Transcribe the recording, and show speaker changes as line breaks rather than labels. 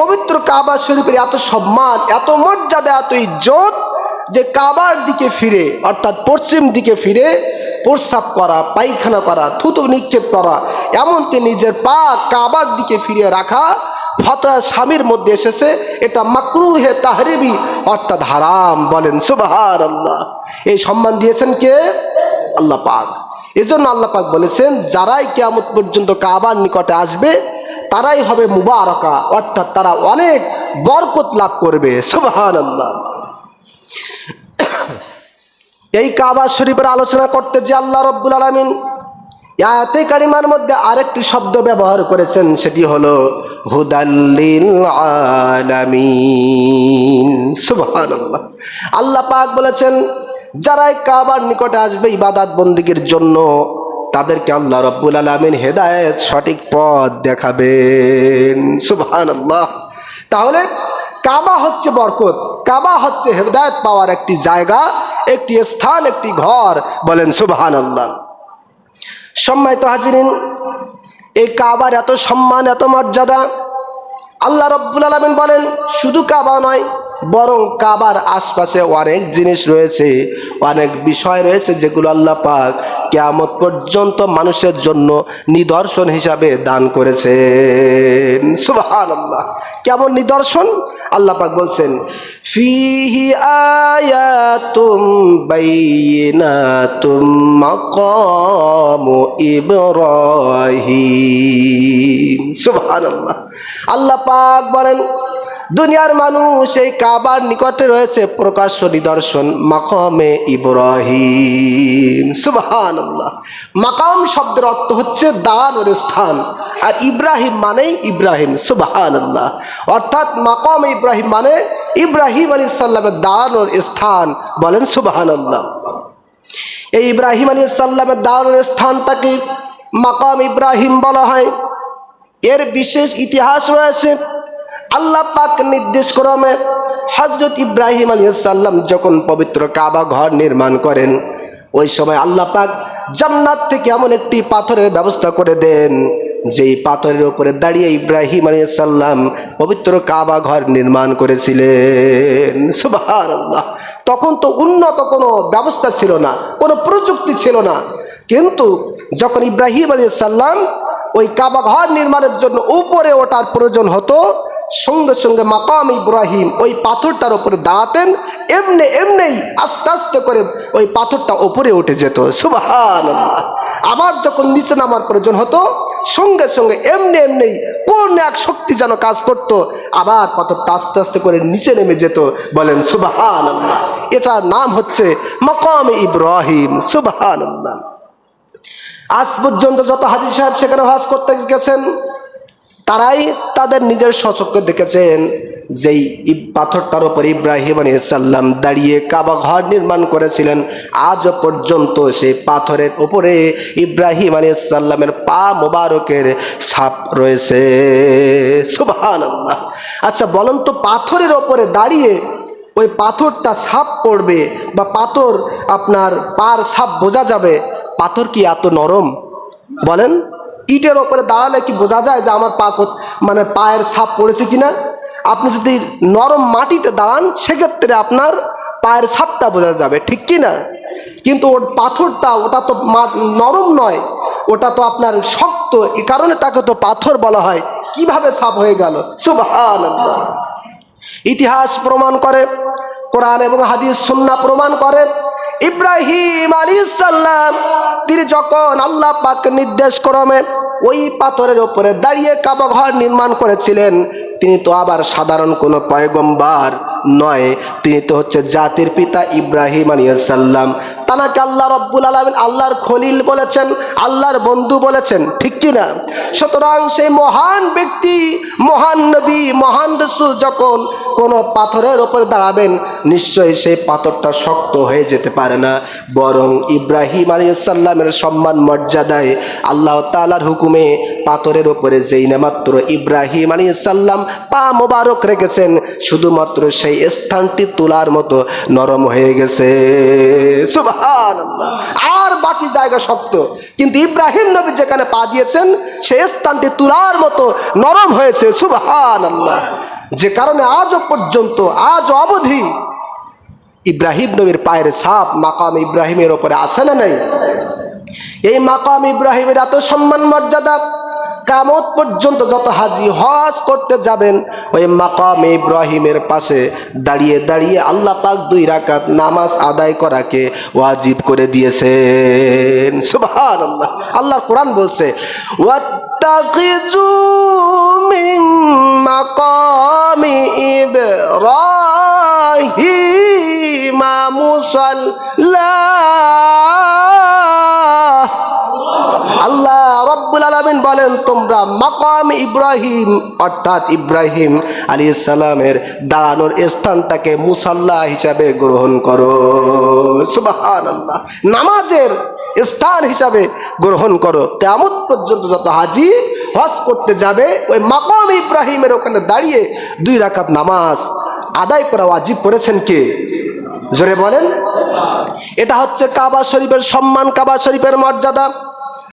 পবিত্র কাবা শরীফের এত সম্মান, এত মর্যাদা, এত ইজ্জত যে কাবার দিকে ফিরে, অর্থাৎ পশ্চিম দিকে ফিরে প্রস্রাব করা, পায়খানা করা, থুতু নিক্ষেপ করা, এমনকি নিজের পা কাবার দিকে ফিরিয়ে রাখা ফতোয়া স্বামীর মধ্যে এসেছে, এটা মাকরুহে তাহরিবি অর্থাৎ হারাম বলেন সুবাহার আল্লাহ এই সম্মান দিয়েছেন কে? আল্লাহ পাক। এজন্য আল্লাহ পাক বলেছেন, যারাই কেয়ামত পর্যন্ত কাবার নিকটে আসবে তারাই হবে মুবারকা, অর্থাৎ তারা অনেক বরকত লাভ করবে। সুবাহান আল্লাহ এই কাবা শরীফের আলোচনা করতে যে আল্লাহ রব্বুল আলমিন ইয়াতে কারিমার মধ্যে আরেকটি শব্দ ব্যবহার করেছেন, সেটি হলো হুদাল্লিল আলামিন। আল্লাহ পাক বলেছেন, যারাই কাবার নিকটে আসবে ইবাদাত বন্দিগির জন্য তাদেরকে আল্লাহ রব্বুল আলমিন হেদায়েত সঠিক পথ দেখাবেন। সুবহান আল্লাহ তাহলে কাবা হচ্ছে বরকত। কাবা হচ্ছে হেদায়ত পাওয়ার একটি জায়গা, একটি স্থান, একটি ঘর বলেন সুবহান আল্লাহ সম্মানিত হাজিরিন, এই কাবার এত সম্মান, এত মর্যাদা আল্লাহ রব্বুল আলমিন বলেন, শুধু কাবা নয়, বরং কাবার আশপাশে অনেক জিনিস রয়েছে, অনেক বিষয় রয়েছে যেগুলো আল্লাহ পাক কেয়ামত পর্যন্ত মানুষের জন্য নিদর্শন হিসাবে দান করেছেন। সুবহান আল্লাহ কেমন নিদর্শন? আল্লাহ পাক বলছেন, ফিহি আয়াতুম বাইনাতুম মাকামু ইব্রাহিম। সুবহানাল্লাহ। আল্লাহ পাক বলেন, দুনিয়ার মানুষ এই কাবার নিকটে রয়েছে প্রকাশ্য নিদর্শন, মাকামে ইব্রাহিম। সুবহান আল্লাহ মাকাম শব্দের অর্থ হচ্ছে দাঁড়ানোর স্থান, আর ইব্রাহিম মানেই ইব্রাহিম সুবহান আল্লাহ অর্থাৎ মাকাম ইব্রাহিম মানে ইব্রাহিম আলী সাল্লামের দাঁড়ানোর স্থান, বলেন সুবহান আল্লাহ এই ইব্রাহিম আলী সাল্লামের দাঁড়ানোর স্থানটাকে মাকাম ইব্রাহিম বলা হয়। এর বিশেষ ইতিহাস রয়েছে। আল্লাহ পাক নির্দেশ ক্রমে হজরত ইব্রাহিম আলী সাল্লাম যখন পবিত্র কাবা ঘর নির্মাণ করেন, ওই সময় আল্লাহ পাক জান্নাত থেকে এমন একটি পাথরের ব্যবস্থা করে দেন, যেই পাথরের উপরে দাঁড়িয়ে ইব্রাহিম আলী সাল্লাম পবিত্র কাবা ঘর নির্মাণ করেছিলেন। সুবাহ তখন তো উন্নত কোনো ব্যবস্থা ছিল না, কোনো প্রযুক্তি ছিল না। কিন্তু যখন ইব্রাহিম আলী সাল্লাম ওই কাবা ঘর নির্মাণের জন্য উপরে ওঠার প্রয়োজন হতো। সঙ্গে সঙ্গে মাকাম ইব্রাহিম ওই পাথরটার উপরে দাঁড়াতেন। এমনি এমনি আস্তে আস্তে করে ওই পাথরটা ওপরে উঠে যেত। সুবাহান আবার যখন নিচে নামার প্রয়োজন হতো, সঙ্গে সঙ্গে এমনি এমনি কোন এক শক্তি যেন কাজ করত, আবার পাথরটা আস্তে আস্তে করে নিচে নেমে যেত। বলেন সুবাহান এটার নাম হচ্ছে মাকাম ইব্রাহিম। সুবাহান আজ পর্যন্ত যত হাজির সাহেব সেখানে হজ করতে গেছেন, তারাই তাদের নিজের সচক্ষে দেখেছেন যেই পাথরটার উপর ইব্রাহিম আলী সাল্লাম দাঁড়িয়ে কাবা ঘর নির্মাণ করেছিলেন আজও পর্যন্ত সেই পাথরের উপরে ইব্রাহিম আলী সাল্লামের পা মোবারকের ছাপ রয়েছে। সুবহান আচ্ছা বলেন তো, পাথরের ওপরে দাঁড়িয়ে ওই পাথরটা ছাপ পড়বে বা পাথর আপনার পার ছাপ বোঝা যাবে? পাথর কি এত নরম? বলেন, ইটের ওপরে দাঁড়ালে কি বোঝা যায় যে আমার পা মানে পায়ের ছাপ পড়েছে কিনা? আপনি যদি নরম মাটিতে দাঁড়ান, সেক্ষেত্রে আপনার পায়ের ছাপটা বোঝা যাবে, ঠিক কি না কিন্তু ওর পাথরটা, ওটা তো নরম নয়, ওটা তো আপনার শক্ত। এ কারণে তাকে তো পাথর বলা হয়। কীভাবে ছাপ হয়ে গেল? সুবহানাল্লাহ। ইতিহাস প্রমাণ করে, কোরআন এবং হাদিস সুন্না প্রমাণ করে ইব্রাহিম আলী সাল্লাম তিনি যখন আল্লাহ পাক নির্দেশ ক্রমে ওই পাথরের ওপরে দাঁড়িয়ে কাবা ঘর নির্মাণ করেছিলেন। তিনি তো আবার সাধারণ কোনো পয়গম্বার নয়। তিনি তো হচ্ছে জাতির পিতা ইব্রাহিম আলী সাল্লাম তানাকে আল্লাহ রব্বুল আলমিন আল্লাহর খলিল বলেছেন, আল্লাহর বন্ধু বলেছেন, ঠিক কি না? সুতরাং সেই মহান ব্যক্তি, মহান নবী, মহান রসুল যখন কোনো পাথরের ওপরে দাঁড়াবেন, নিশ্চয়ই সেই পাথরটা শক্ত হয়ে যেতে পারে না। বরং ইব্রাহিম আলী সাল্লামের সম্মান, মর্যাদায় আল্লাহ তালার হুকুমে পাথরের ওপরে যেই না মাত্র ইব্রাহিম আলী সাল্লাম পা মোবারক রেখেছেন, শুধুমাত্র সেই স্থানটি তোলার মতো নরম হয়ে গেছে। আর বাকি জায়গা শক্ত। কিন্তু ইব্রাহিম নবী যেখানে পা দিয়েছেন, সেই স্থানটি তুলার মতো নরম হয়েছে। সুবহান আল্লাহ যে কারণে আজও পর্যন্ত, আজ অবধি ইব্রাহিম নবীর পায়ের সাপ মাকাম ইব্রাহিমের ওপরে আছে না নাই? এই মাকাম ইব্রাহিমের এত সম্মান মর্যাদা, কামত পর্যন্ত যত হাজি হজ করতে যাবেন, ওই মাকাম ইব্রাহিমের পাশে দাঁড়িয়ে দাঁড়িয়ে আল্লাহ পাক দুই রাকাত নামাজ আদায় করাকে ওয়াজিব করে দিয়েছেন। সুবহান আল্লাহ আল্লাহর কোরআন বলছে মাকামি ইব্রাহিমা মুসাল্লাহ আলমিন বলেন, তোমরা মাকাম ইব্রাহিম, অর্থাৎ ইব্রাহিম আলী সালামের দাঁড়ানোর স্থানটাকে মুসাল্লাহ হিসাবে গ্রহণ করো। আল্লাহ নামাজের স্থান হিসাবে গ্রহণ করো। তেমন পর্যন্ত যত হাজি হজ করতে যাবে, ওই মাকাম ইব্রাহিমের ওখানে দাঁড়িয়ে দুই রাকাত নামাজ আদায় করা ওয়াজিব করেছেন কে? জোরে বলেন। এটা হচ্ছে কাবা শরীফের সম্মান, কাবা শরীফের মর্যাদা।